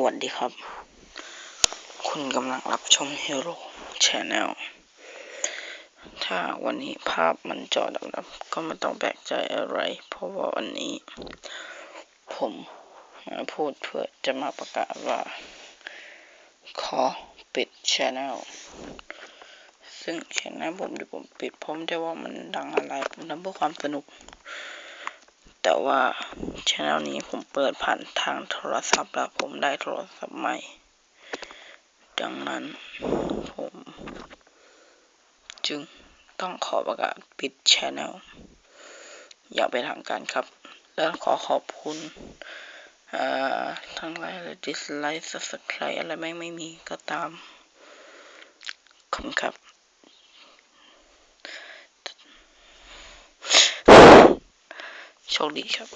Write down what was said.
วัสดีครับ คุณกำลังรับชม Hero Channel ถ้าวันนี้ภาพมันจอดำๆก็ไม่ต้องแปลกใจอะไร เพราะว่าวันนี้ ผมมาพูดเพื่อจะมาประกาศว่า ขอปิด Channel ซึ่ง Channel ผมที่ผมปิดผมจะว่ามันดังอะไรผมทำเพื่อความสนุก แต่ว่าช anel นี้ผมเปิดผ่านทางโทรศัพท์แล้วผมได้โทรศัพท์ใหม่ ดังนั้นผม จึงต้องขอประกาศปิดช anel อย่างเป็นทางการครับ และขอขอบคุณอ่าทั้งไลค์และดิสไลค์ subscribe อะไรไม่ไม่มีก็ตามขอบคุณครับ โชคดีครับ